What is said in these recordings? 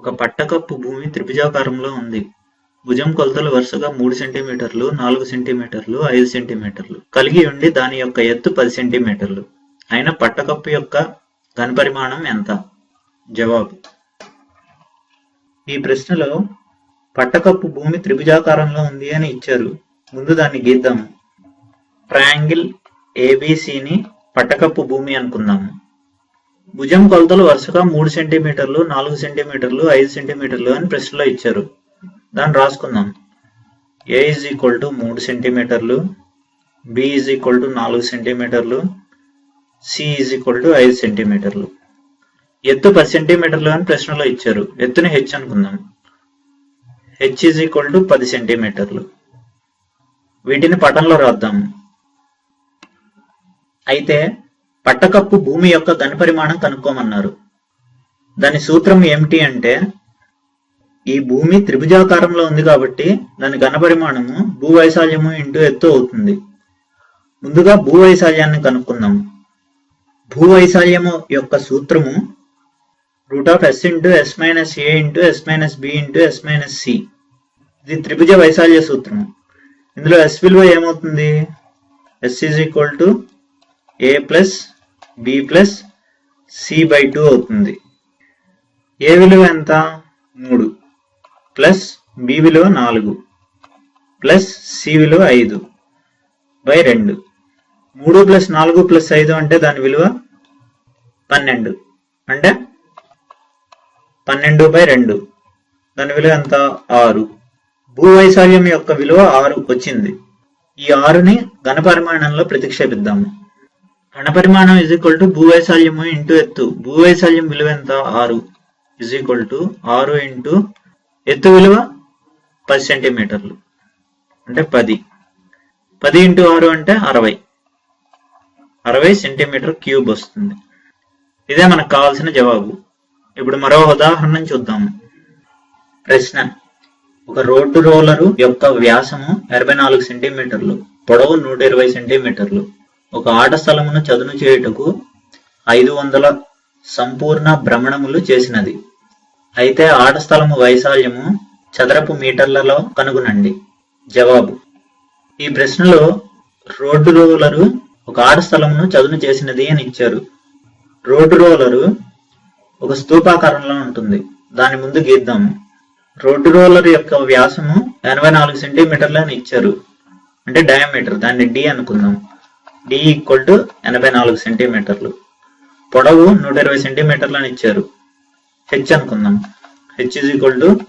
ఒక పట్టకప్పు భూమి త్రిభుజాకారంలో ఉంది. భుజం కొలతలు వరుసగా మూడు సెంటీమీటర్లు, నాలుగు సెంటీమీటర్లు, ఐదు సెంటీమీటర్లు కలిగి ఉండి దాని యొక్క ఎత్తు పది సెంటీమీటర్లు. అయిన పట్టకప్పు యొక్క ఘనపరిమాణం ఎంత? జవాబు ఈ ప్రశ్నలో పట్టకప్పు భూమి త్రిభుజాకారంలో ఉంది అని ఇచ్చారు. ముందు దాన్ని గీద్దాము. ట్రయాంగిల్ ఏబిసిని పట్టకప్పు భూమి అనుకుందాము. భుజం కొలతలు వరుసగా మూడు సెంటీమీటర్లు, నాలుగు సెంటీమీటర్లు, ఐదు సెంటీమీటర్లు అని ప్రశ్నలో ఇచ్చారు. దాన్ని రాసుకుందాం. ఏ ఈజ్ ఈక్వల్ టు మూడు సెంటీమీటర్లు, బి ఈజ్ ఈక్వల్ టు నాలుగు సెంటీమీటర్లు, సి ఈజ్ ఈక్వల్ టు ఐదు సెంటీమీటర్లు. ఎత్తు పది సెంటీమీటర్లు అని ప్రశ్నలో ఇచ్చారు. ఎత్తుని హెచ్ అనుకుందాం. హెచ్ ఈజ్ ఈక్వల్ టు పది సెంటీమీటర్లు. వీటిని పటంలో రాద్దాము. అయితే పట్టకప్పు భూమి యొక్క ఘనపరిమాణం కనుక్కోమన్నారు. దాని సూత్రం ఏమిటి అంటే ఈ భూమి త్రిభుజాకారంలో ఉంది కాబట్టి దాని ఘనపరిమాణము భూవైశాల్యము ఇంటూ ఎత్తు అవుతుంది. ముందుగా భూవైశాల్యాన్ని కనుక్కుందాం. భూవైశాల్యము యొక్క సూత్రము root of S into S minus A into S minus B into S minus C ఇది త్రిభుజ వైశాల్య సూత్రము. ఇందులో ఎస్ విలువ ఏమవుతుంది? S is equal to A plus B plus C by two అవుతుంది. ఏ విలువ ఎంత? మూడు. ప్లస్ బి విలువ నాలుగు. ప్లస్ సి విలువ ఐదు బై రెండు. మూడు ప్లస్ నాలుగు ప్లస్ ఐదు అంటే దాని విలువ పన్నెండు. అంటే పన్నెండు బై రెండు. దాని విలువ ఎంత? ఆరు. భూవైశాల్యం యొక్క విలువ ఆరు వచ్చింది ఈ ఆరుని ఘనపరిమాణంలో ప్రతిక్షేపిద్దాము. ఘనపరిమాణం ఇజ్ ఈక్వల్ టు భూవైశాల్యము ఇంటూ ఎత్తు. భూవైశాల్యం విలువ ఎంత? ఆరు. ఇజ్ ఈక్వల్ టు ఆరు ఇంటూ ఎత్తు విలువ పది సెంటీమీటర్లు. అంటే పది. పది ఇంటూ ఆరు అంటే అరవై. అరవై సెంటీమీటర్ క్యూబ్ వస్తుంది. ఇదే మనకు కావాల్సిన జవాబు. ఇప్పుడు మరో ఉదాహరణ చూద్దాము ప్రశ్న. ఒక రోడ్డు రోలరు యొక్క వ్యాసము ఎనభై నాలుగు సెంటీమీటర్లు. పొడవు నూట ఇరవై సెంటీమీటర్లు. ఒక ఆట స్థలమును చదును చేయుటకు ఐదు వందల సంపూర్ణ భ్రమణములు చేసినది. అయితే ఆట స్థలము వైశాల్యము చదరపు మీటర్లలో కనుగొనండి. జవాబు. ఈ ప్రశ్నలో రోడ్డు రోలరు ఒక ఆట స్థలమును చదును చేసినది అని ఇచ్చారు. రోడ్డు రోలరు ఒక స్తూపాకారంలో ఉంటుంది. దాని ముందు గీద్దాము రోడ్డు రోలర్ యొక్క వ్యాసము ఎనభై నాలుగు సెంటీమీటర్లు అని ఇచ్చారు. అంటే డయామీటర్ దాన్ని డి అనుకుందాం. డి ఈక్వల్ టు ఎనభై నాలుగు సెంటీమీటర్లు పొడవు నూట ఇరవై సెంటీమీటర్లు అని ఇచ్చారు. హెచ్ అనుకుందాం. హెచ్ ఇజ్ ఈక్వల్ టు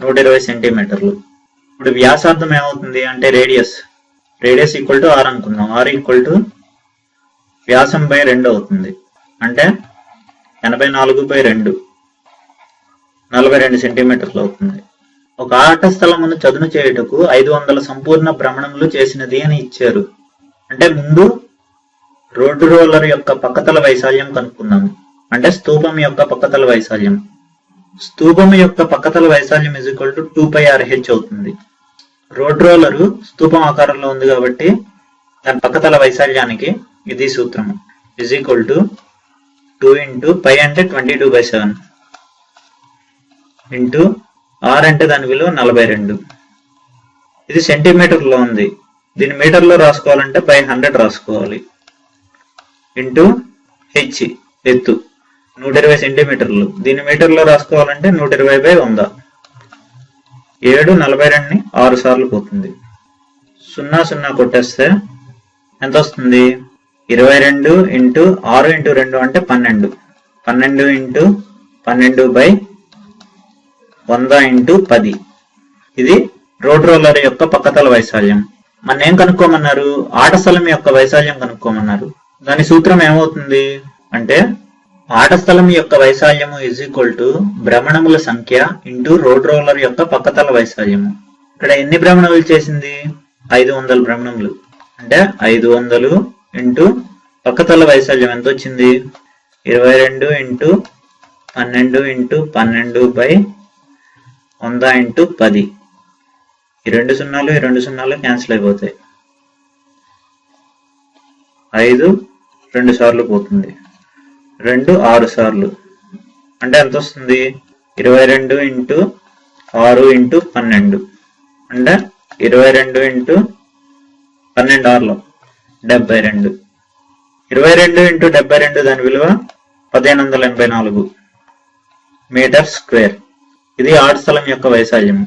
నూట ఇరవై సెంటీమీటర్లు ఇప్పుడు వ్యాసార్థం ఏమవుతుంది అంటే radius radius equal to R అనుకుందాం. ఆర్ ఈక్వల్ టు వ్యాసం బై రెండు అవుతుంది. అంటే ఎనభై నాలుగు బై రెండు. నలభై రెండు సెంటీమీటర్లు అవుతుంది. ఒక ఆట స్థలమును చదును చేయుటకు ఐదు వందల సంపూర్ణ భ్రమణములు చేసినది అని ఇచ్చారు. అంటే ముందు రోడ్డు రోలర్ యొక్క పక్కతల వైశాల్యం కనుక్కుందాము అంటే స్తూపం యొక్క పక్కతల వైశాల్యం. స్తూపం యొక్క పక్కతల వైశాల్యం is equal to two pi R H అవుతుంది. రోడ్ రోలరు స్తూపం ఆకారంలో ఉంది కాబట్టి దాని పక్కతల వైశాల్యానికి ఇది సూత్రము. Is equal to two into pi అంటే twenty two by seven into R అంటే దాని విలువ నలభై రెండు. ఇది సెంటీమీటర్లో ఉంది. దీన్ని మీటర్లో రాసుకోవాలంటే పై హండ్రెడ్ రాసుకోవాలి. ఇంటూ హెచ్ ఎత్తు నూట ఇరవై సెంటీమీటర్లు. దీని మీటర్లో రాసుకోవాలంటే నూట ఇరవై బై వంద. ఏడు నలభై రెండుని ఆరు సార్లు పోతుంది. సున్నా సున్నా కొట్టేస్తే ఎంత వస్తుంది? ఇరవై రెండు ఇంటూ ఆరు ఇంటూ రెండు అంటే పన్నెండు. పన్నెండు ఇంటూ పన్నెండు బై వంద ఇంటూ పది. ఇది రోడ్ రోలర్ యొక్క పక్కతల వైశాల్యం. మన ఏం కనుక్కోమన్నారు? ఆట స్థలం యొక్క వైశాల్యం కనుక్కోమన్నారు. దాని సూత్రం ఏమవుతుంది? అంటే ఆట స్థలం యొక్క వైశాల్యము ఇజ్ ఈక్వల్ టు భ్రమణముల సంఖ్య ఇంటూ రోడ్ రోలర్ యొక్క పక్కతల వైశాల్యము. ఇక్కడ ఎన్ని భ్రమణములు చేసింది? ఐదు వందల భ్రమణములు. అంటే ఐదు వందలు ఇంటూ పక్కతల వైశాల్యం ఎంత వచ్చింది? ఇరవై రెండు ఇంటూ పన్నెండు ఇంటూ పన్నెండు బై వంద ఇంటూ పది. ఈ రెండు సున్నాలు ఈ రెండు సున్నాలు క్యాన్సిల్ అయిపోతాయి. ఐదు రెండు సార్లు పోతుంది. రెండు ఆరు సార్లు. అంటే ఎంత వస్తుంది? ఇరవై రెండు ఇంటూ ఆరు ఇంటూ పన్నెండు. అంటే ఇరవై రెండు ఇంటూ పన్నెండు ఆరులో డెబ్బై రెండు. ఇరవై రెండు ఇంటూ డెబ్బై రెండు దాని విలువ పదిహేను వందల ఎనభై నాలుగు మీటర్ స్క్వేర్. ఇది ఆట స్థలం యొక్క వైశాల్యం